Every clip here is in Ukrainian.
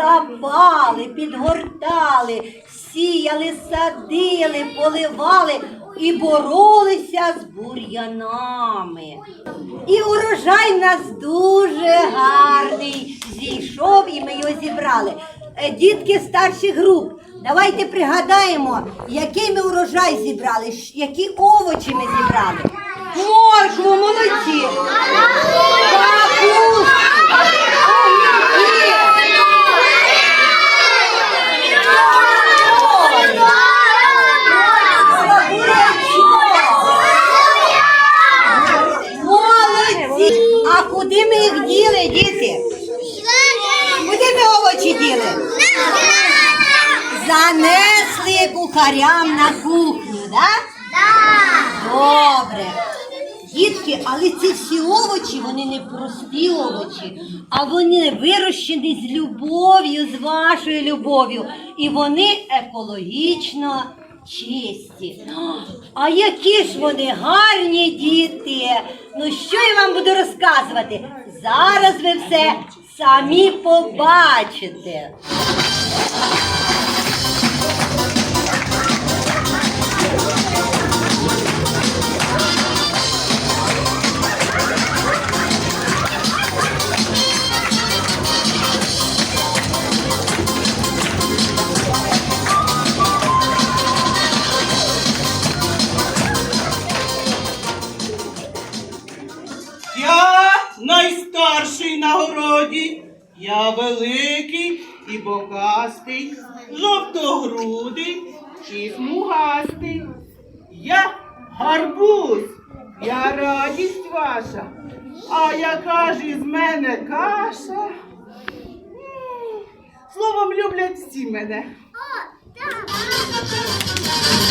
сапали, підгортали, сіяли, садили, поливали і боролися з бур'янами. І урожай нас дуже гарний зійшов, і ми його зібрали. Е, Дітки старших груп, давайте пригадаємо, який ми урожай зібрали, які овочі ми зібрали. Моркву, молодці! Капусту! А ми їх діли, діти? Куди ми овочі діли? Занесли кухарям на кухню, так? Добре. Дітки, але ці всі овочі, вони не прості овочі, а вони вирощені з любов'ю, з вашою любов'ю. І вони екологічно чисті. А які ж вони гарні діти! Ну що я вам буду розказувати? Зараз ви все самі побачите. Я великий і бокастий, жовтогрудий і смугастий. Я гарбуз, я радість ваша, а яка ж із мене каша? Словом, люблять всі мене. Помаранчева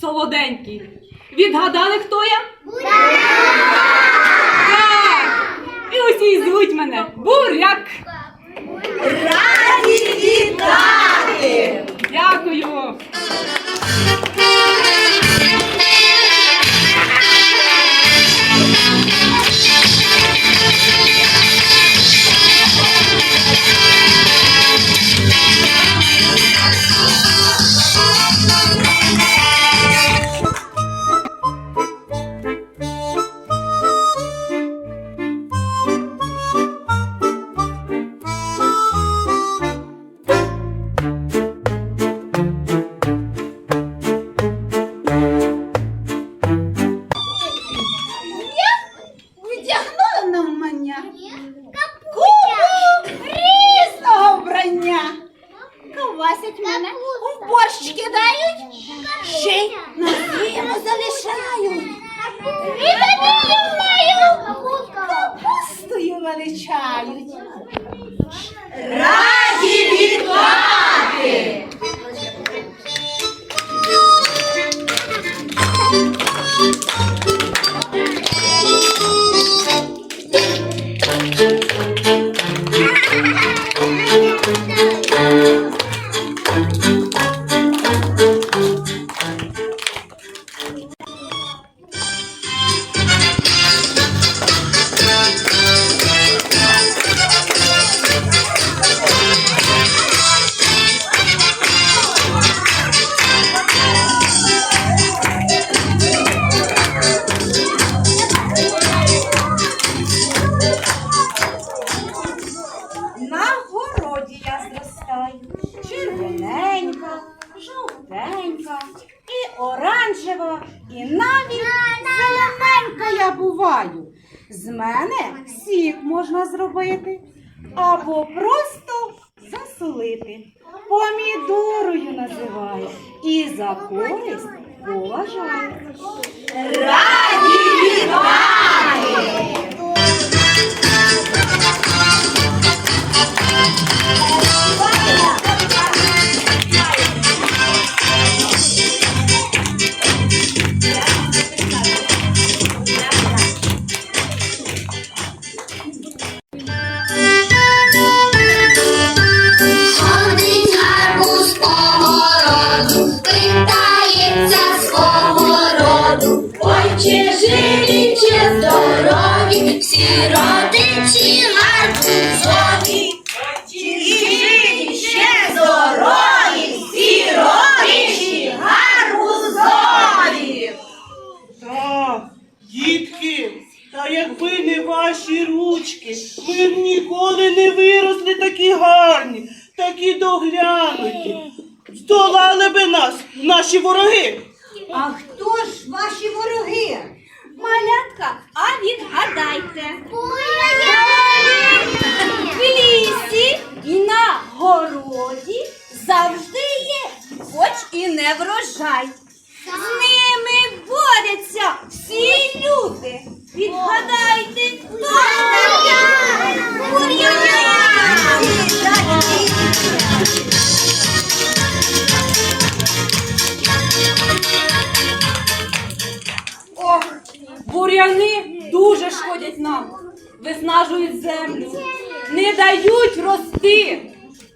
солоденький. Відгадали, хто я? Так! І усі звуть мене Буряк. Раді врожай. З ними борються всі люди. Відгадайте, хто бур'яни такі. Бур'яни дуже шкодять нам, виснажують землю, не дають рости.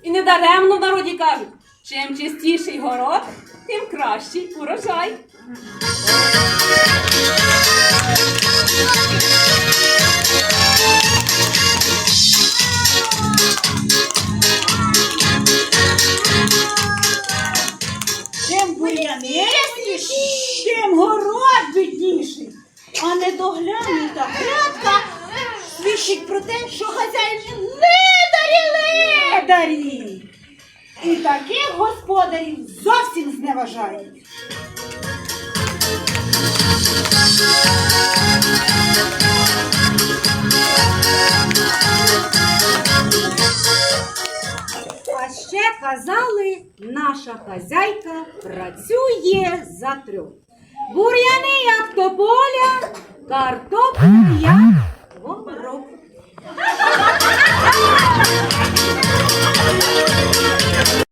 І недаремно в народі кажуть, чим чистіший город тим кращий урожай. Чим бур'янистіший, чим город бідніший, а не доглянута грядка свідчить про те, що хазяїн не дарі. І таких господарів зовсім зневажають. А ще казали, наша хазяйка працює за трьох. Бур'яни, як то поля, картопля, як ворог. Thank you.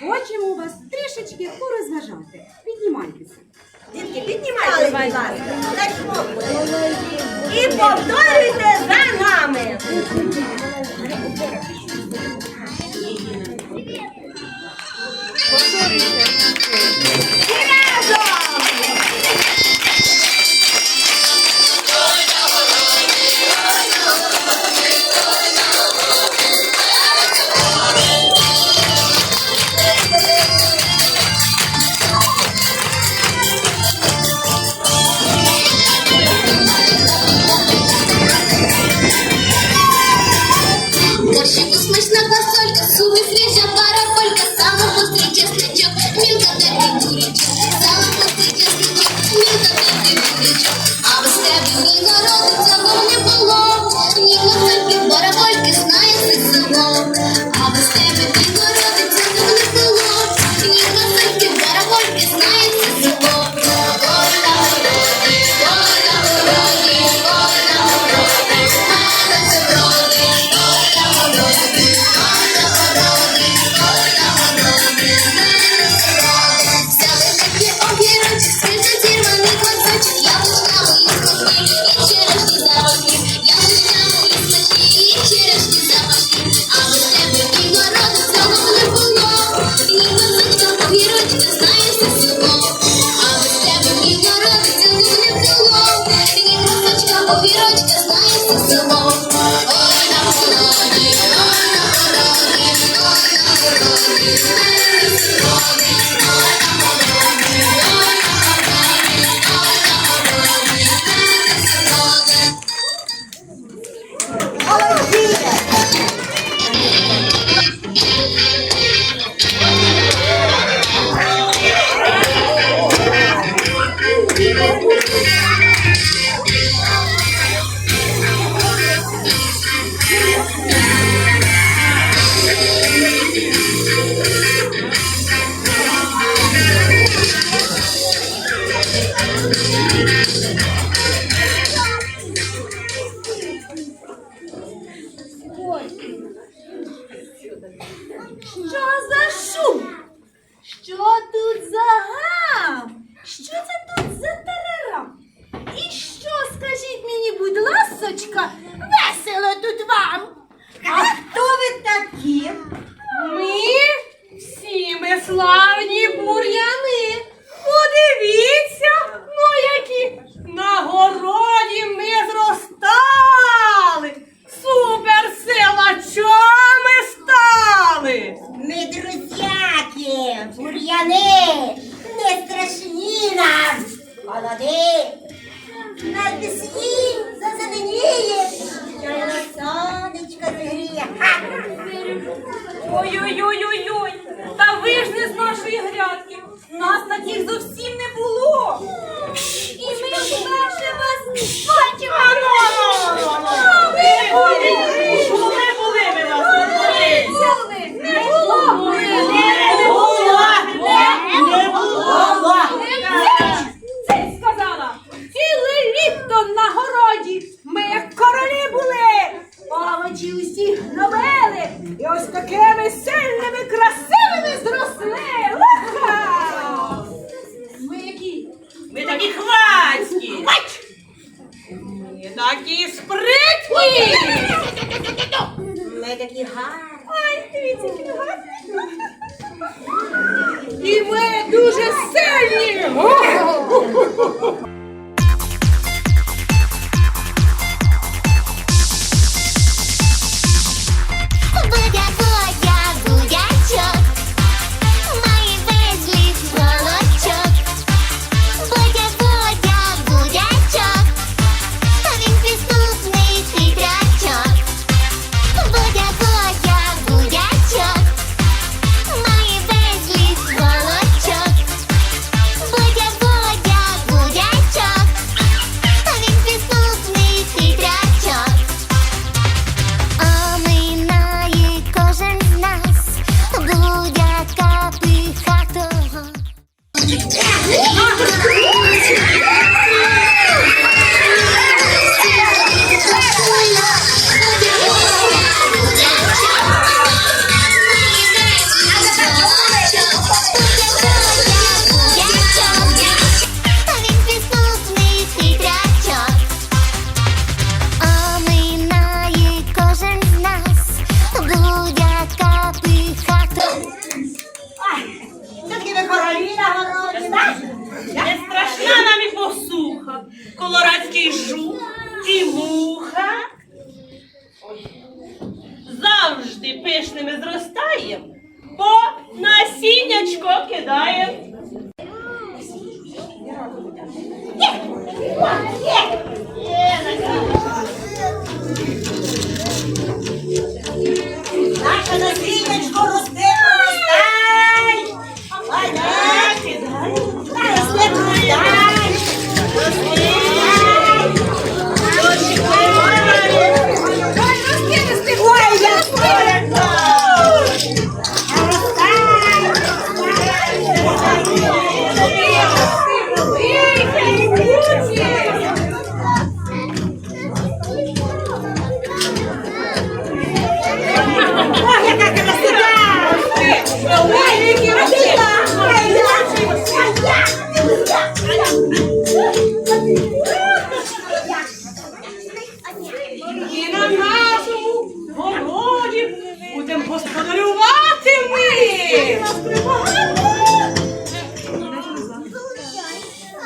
Хочемо вас трішечки порозважати. Піднімайтеся. Дітки, піднімайтеся, І повторюйте за нами. Повторюйте. Fulfill my Ой-ой-ой-ой-ой, та ви ж не з нашої грядки. Нас таких зовсім не було. І ми вперше вас бачимо. І ми дуже сильні!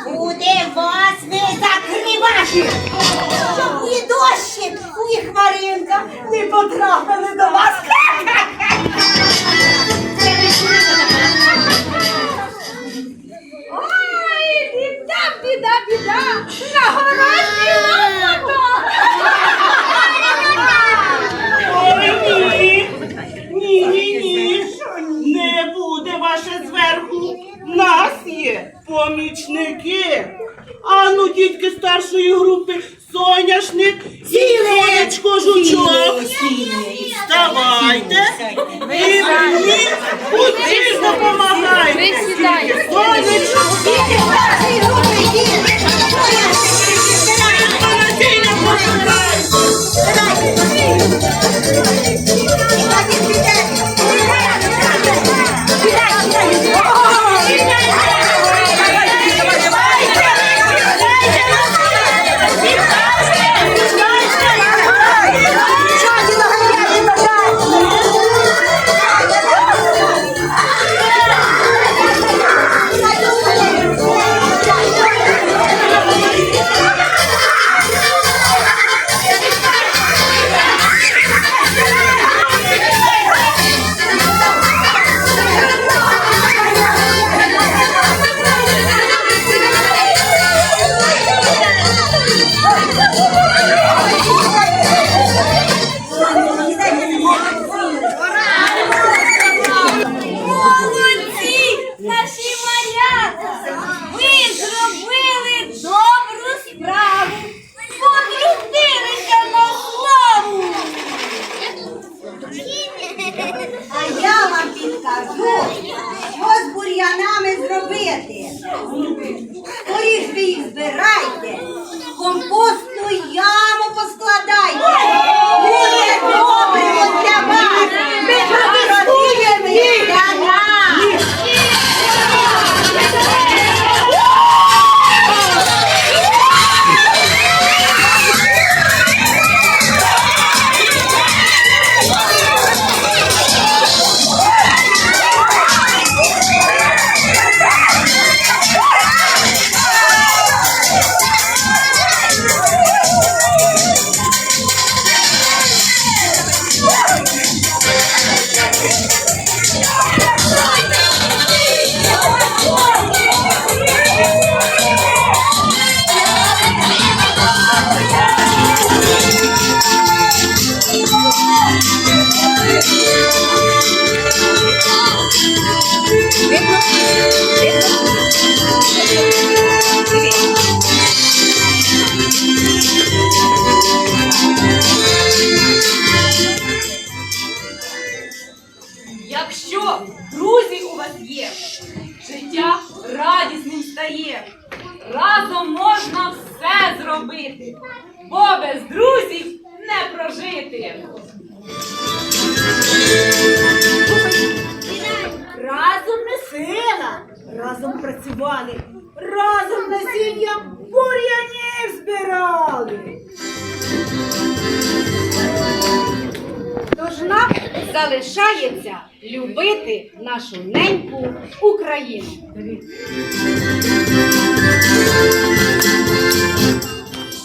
Буде вас не закривати, щоб ні дощі, ні хмаринка не потрапили до вас.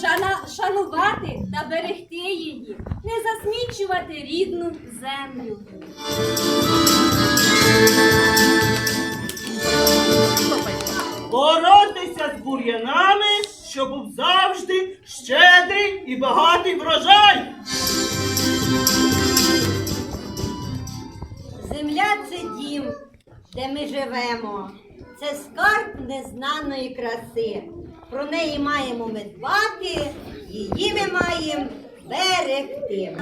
Шана, шанувати та берегти її, не засмічувати рідну землю. Боротися з бур'янами, щоб був завжди щедрий і багатий врожай. Земля це дім, де ми живемо це скарб незнаної краси. Про неї маємо ми дбати, її ми маємо берегти.